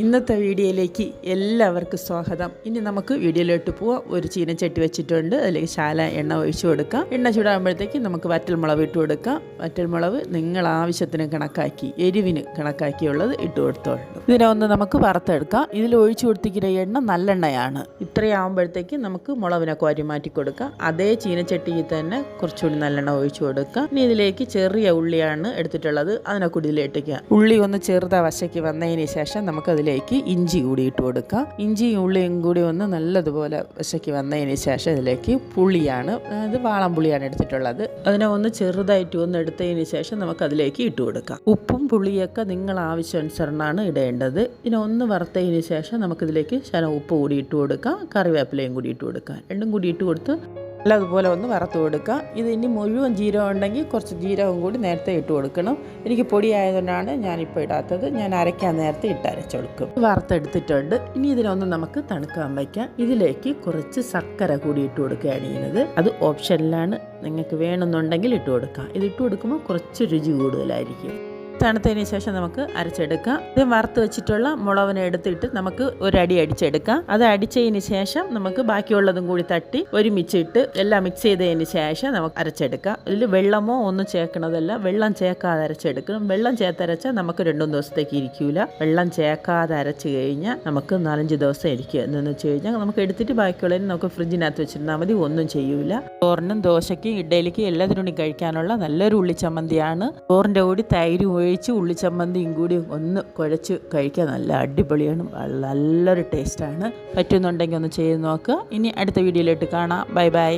ഇന്നത്തെ വീഡിയോയിലേക്ക് എല്ലാവർക്കും സ്വാഗതം. ഇനി നമുക്ക് വീഡിയോയിലോട്ട് പോവാം. ഒരു ചീനച്ചട്ടി വെച്ചിട്ടുണ്ട്. അതിലേക്ക് ശാല എണ്ണ ഒഴിച്ചു കൊടുക്കാം. എണ്ണ ചൂടാകുമ്പോഴത്തേക്ക് നമുക്ക് വറ്റൽമുളക് ഇട്ട് കൊടുക്കാം. വറ്റൽമുളക് നിങ്ങൾ ആവശ്യത്തിന് കണക്കാക്കി എരിവിന് കണക്കാക്കിയുള്ളത് ഇട്ട് കൊടുത്തോളൂ ഇതിനെ ഒന്ന് നമുക്ക് വറുത്തെടുക്കാം. ഇതിൽ ഒഴിച്ചു കൊടുത്തിരിക്കുന്ന എണ്ണ നല്ലെണ്ണയാണ്. ഇത്രയാകുമ്പോഴത്തേക്ക് നമുക്ക് മുളവിനെ കോരി മാറ്റി കൊടുക്കാം. അതേ ചീനച്ചട്ടിയിൽ തന്നെ കുറച്ചുകൂടി നല്ലെണ്ണ ഒഴിച്ചു കൊടുക്കാം. ഇനി ഇതിലേക്ക് ചെറിയ ഉള്ളിയാണ് എടുത്തിട്ടുള്ളത്. അതിനെ കൂടി ഇതിലേട്ടിക്കുക ഉള്ളി ഒന്ന് ചെറുതാ വശയ്ക്ക് വന്നതിന് ശേഷം നമുക്കതിലേക്ക് ഇഞ്ചി കൂടി ഇട്ട് കൊടുക്കുക. ഇഞ്ചിയും ഉള്ളിയും കൂടി ഒന്ന് നല്ലതുപോലെ വശയ്ക്ക് വന്നതിന് ശേഷം ഇതിലേക്ക് പുളിയാണ് അത് വാളം പുളിയാണ് എടുത്തിട്ടുള്ളത്. അതിനെ ഒന്ന് ചെറുതായിട്ട് ഒന്ന് എടുത്തതിന് ശേഷം നമുക്ക് അതിലേക്ക് ഇട്ട് കൊടുക്കാം. ഉപ്പും പുളിയൊക്കെ നിങ്ങൾ ആവശ്യാനുസരണമാണ് ഇടേണ്ടത്. ഇതിനെ ഒന്ന് വറുത്തതിന് ശേഷം നമുക്കിതിലേക്ക് ശനം ഉപ്പ് കൂടി ഇട്ട് കൊടുക്കാം. കറിവേപ്പിലയും കൂടി ഇട്ട് കൊടുക്കാം. രണ്ടും കൂടി ഇട്ട് കൊടുത്ത് നല്ലതുപോലെ ഒന്ന് വറുത്ത് കൊടുക്കുക. ഇത് ഇനി മുഴുവൻ ജീരകം ഉണ്ടെങ്കിൽ കുറച്ച് ജീരകം കൂടി നേരത്തെ ഇട്ട് കൊടുക്കണം. എനിക്ക് പൊടിയായതുകൊണ്ടാണ് ഞാനിപ്പോൾ ഇടാത്തത്. ഞാൻ അരയ്ക്കാൻ നേരത്തെ ഇട്ട് അരച്ചെടുക്കും. വറുത്തെടുത്തിട്ടുണ്ട്. ഇനി ഇതിനൊന്ന് നമുക്ക് തണുക്കാൻ വയ്ക്കാം. ഇതിലേക്ക് കുറച്ച് ശർക്കര കൂടി ഇട്ട് കൊടുക്കുകയാണ് ചെയ്യുന്നത്. അത് ഓപ്ഷനിലാണ്. നിങ്ങൾക്ക് വേണമെന്നുണ്ടെങ്കിൽ ഇട്ട് കൊടുക്കാം. ഇത് ഇട്ട് കൊടുക്കുമ്പോൾ കുറച്ച് രുചി കൂടുതലായിരിക്കും. തണുത്തതിന് ശേഷം നമുക്ക് അരച്ചെടുക്കാം. ഇത് വറുത്ത് വെച്ചിട്ടുള്ള മുളവിനെ എടുത്തിട്ട് നമുക്ക് ഒരടി അടിച്ചെടുക്കാം. അത് അടിച്ചതിന് ശേഷം നമുക്ക് ബാക്കിയുള്ളതും കൂടി തട്ടി ഒരുമിച്ചിട്ട് എല്ലാം മിക്സ് ചെയ്തതിന് ശേഷം നമുക്ക് അരച്ചെടുക്കാം. ഇതിൽ വെള്ളമോ ഒന്നും ചേർക്കണതല്ല വെള്ളം ചേർക്കാതെ അരച്ചെടുക്കണം. വെള്ളം ചേർത്തരച്ചാൽ നമുക്ക് രണ്ടും ദിവസത്തേക്ക് ഇരിക്കൂല. വെള്ളം ചേർക്കാതെ അരച്ച് കഴിഞ്ഞാൽ നമുക്ക് നാലഞ്ച് ദിവസം ഇരിക്കുക എന്നു വെച്ച് കഴിഞ്ഞാൽ നമുക്ക് എടുത്തിട്ട് ബാക്കിയുള്ളതിന് നമുക്ക് ഫ്രിഡ്ജിനകത്ത് വെച്ചിരുന്നാൽ മതി. ഒന്നും ചെയ്യൂല. ചോറിനും ദോശയ്ക്കും ഇഡലിക്കും എല്ലാത്തിനും കഴിക്കാനുള്ള നല്ലൊരു ഉള്ളിച്ചമ്മന്തിയാണ്. ചോറിന്റെ കൂടി തൈര് ഒഴിച്ച് ഉള്ളിച്ചമ്മന്തിയും കൂടി ഒന്ന് കുഴച്ച് കഴിക്കാൻ നല്ല അടിപൊളിയാണ്. നല്ലൊരു ടേസ്റ്റാണ് പറ്റുന്നുണ്ടെങ്കിൽ ഒന്ന് ചെയ്ത് നോക്കുക ഇനി അടുത്ത വീഡിയോയിലോട്ട് കാണാം. Bye bye